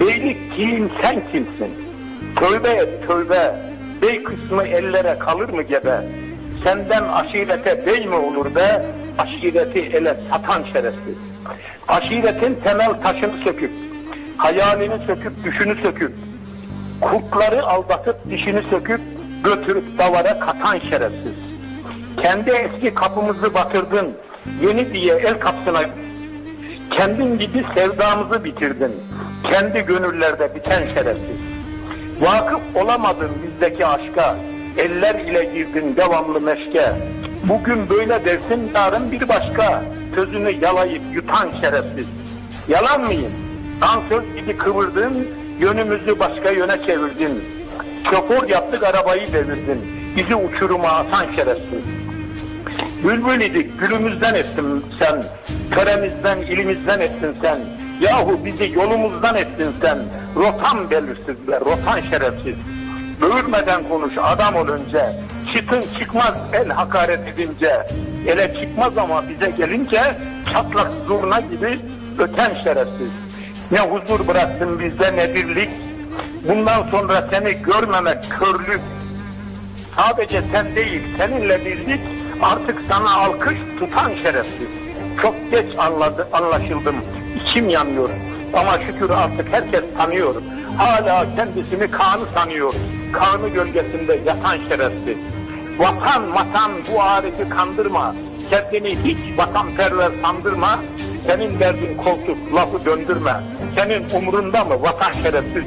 Beylik kim sen kimsin? Tövbe et tövbe. Bey kısmı ellere kalır mı gebe? Senden aşirete bey mi olur be? Aşireti ele satan şerefsiz. Aşiretin temel taşını söküp, hayalini söküp, düşünü söküp, kurtları aldatıp dişini söküp, götürüp davara katan şerefsiz. Kendi eski kapımızı batırdın, yeni diye el kapsına Kendin gibi sevdamızı bitirdin. Kendi gönüllerde biten şerefsiz. Vakıf olamadın bizdeki aşka. Eller ile girdin devamlı meşke. Bugün böyle dersin yarın bir başka. Sözünü yalayıp yutan şerefsiz. Yalan mıyım? Dansöz gibi kıvırdın, yönümüzü başka yöne çevirdin. Şoför yaptık arabayı devirdin. Bizi uçuruma atan şerefsiz. Bülbül idik, gülümüzden ettin sen. Töremizden, ilimizden ettin sen. Yahu bizi yolumuzdan ettin sen. Rotan belirsizler, rotan şerefsiz. Böğürmeden konuş adam ol önce. Çıtın çıkmaz el hakaret edince. Ele çıkmaz ama bize gelince çatlak zurna gibi öten şerefsiz. Ne huzur bıraktın bizde ne birlik. Bundan sonra seni görmemek körlük. Sadece sen değil, seninle birlik artık sana alkış tutan şerefsiz. Çok geç anladı, anlaşıldım, içim yanıyor. Ama şükür artık herkes tanıyor. Hala kendisini Kaan'ı sanıyor. Kaan'ı gölgesinde yatan şerefsiz. Vatan vatan bu arifi kandırma. Kendini hiç vatanperver sandırma. Senin derdin koltuk, lafı döndürme. Senin umrunda mı vatan şerefsiz?